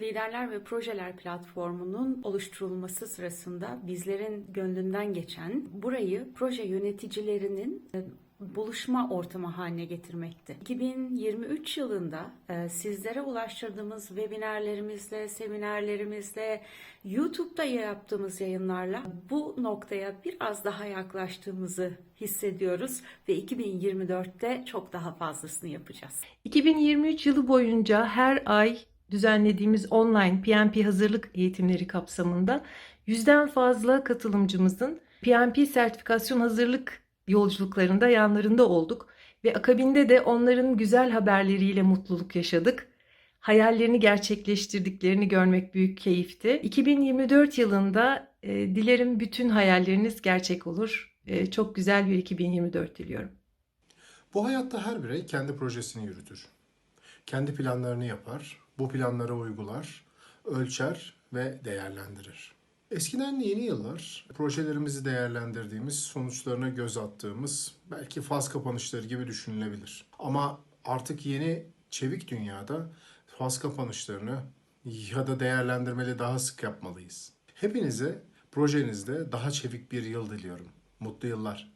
Liderler ve Projeler platformunun oluşturulması sırasında bizlerin gönlünden geçen burayı proje yöneticilerinin e, buluşma ortamı haline getirmekti. 2023 yılında e, sizlere ulaştırdığımız webinarlerimizle, seminerlerimizle, YouTube'da yaptığımız yayınlarla bu noktaya biraz daha yaklaştığımızı hissediyoruz ve 2024'te çok daha fazlasını yapacağız. 2023 yılı boyunca her ay düzenlediğimiz online PMP hazırlık eğitimleri kapsamında yüzden fazla katılımcımızın PMP sertifikasyon hazırlık yolculuklarında yanlarında olduk ve akabinde de onların güzel haberleriyle mutluluk yaşadık. Hayallerini gerçekleştirdiklerini görmek büyük keyifti. 2024 yılında e, dilerim bütün hayalleriniz gerçek olur. E, çok güzel bir 2024 diliyorum. Bu hayatta her birey kendi projesini yürütür. Kendi planlarını yapar, bu planları uygular, ölçer ve değerlendirir. Eskiden yeni yıllar projelerimizi değerlendirdiğimiz, sonuçlarına göz attığımız belki faz kapanışları gibi düşünülebilir. Ama artık yeni çevik dünyada faz kapanışlarını ya da değerlendirmeli daha sık yapmalıyız. Hepinize projenizde daha çevik bir yıl diliyorum. Mutlu yıllar.